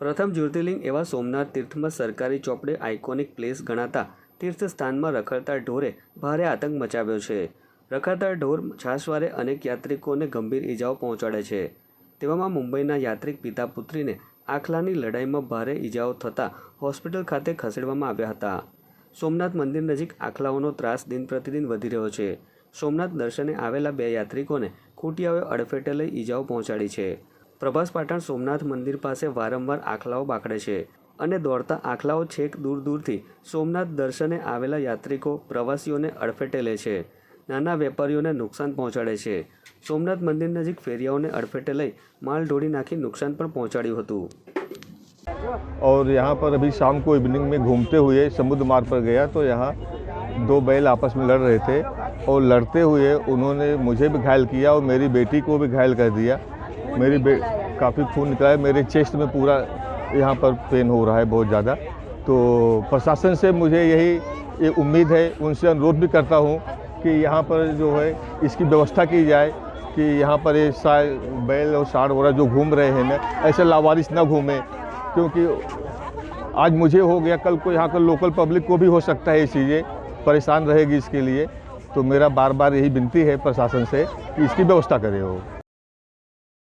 પ્રથમ જ્યોતિર્લિંગ એવા સોમનાથ તીર્થમાં સરકારી ચોપડે આઇકોનિક પ્લેસ ગણાતા તીર્થ સ્થાનમાં રખડતા ઢોરે ભારે આતંક મચાવ્યો છે. રખડતા ઢોર છાશવારે અનેક યાત્રિકોને ગંભીર ઈજાઓ પહોંચાડે છે. તેવામાં મુંબઈના યાત્રિક પિતા પુત્રીને આખલાની લડાઈમાં ભારે ઈજાઓ થતાં હોસ્પિટલ ખાતે ખસેડવામાં આવ્યા હતા. સોમનાથ મંદિર નજીક આખલાઓનો ત્રાસ દિન પ્રતિદિન વધી રહ્યો છે. સોમનાથ દર્શને આવેલા બે યાત્રિકોને ખૂટિયાઓએ અડફેટે લઈ ઈજાઓ પહોંચાડી છે. પ્રભાસ પાટણ સોમનાથ મંદિર પાસે વારંવાર આખલાઓ બાકડે છે અને દોડતા આખલાઓ છેક દૂર દૂરથી સોમનાથ દર્શને આવેલા યાત્રિકો પ્રવાસીઓને અડફેટે લે છે નાના વેપારીઓને નુકસાન પહોંચાડે છે સોમનાથ મંદિર નજીક ફેરિયાઓને અડફેટે લઈ માલ ઢોળી નાખી નુકસાન પણ પહોંચાડ્યું હતું और यहाँ पर अभी शाम को इवनिंग में घूमते हुए समुद्र मार्ग पर गया तो यहाँ दो बैल आपस में लड़ रहे थे और लड़ते हुए उन्होंने मुझे भी घायल किया और मेरी बेटी को भी घायल कर दिया मेरी काफ़ी खून निकला है। मेरे चेस्ट में पूरा यहाँ पर पेन हो रहा है बहुत ज़्यादा। तो प्रशासन से मुझे यही, ये उम्मीद है, उनसे अनुरोध भी करता हूँ कि यहाँ पर जो है, इसकी व्यवस्था की जाए कि यहाँ पर ये बैल और साड़ वगैरह जो घूम रहे हैं ना, ऐसे लावारिस ना घूमें। क्योंकि आज मुझे हो गया, कल को यहाँ का लोकल पब्लिक को भी हो सकता है ये चीज़ें, परेशान रहेगी इसके लिए। तो मेरा बार बार यही विनती है प्रशासन से कि इसकी व्यवस्था करे वो।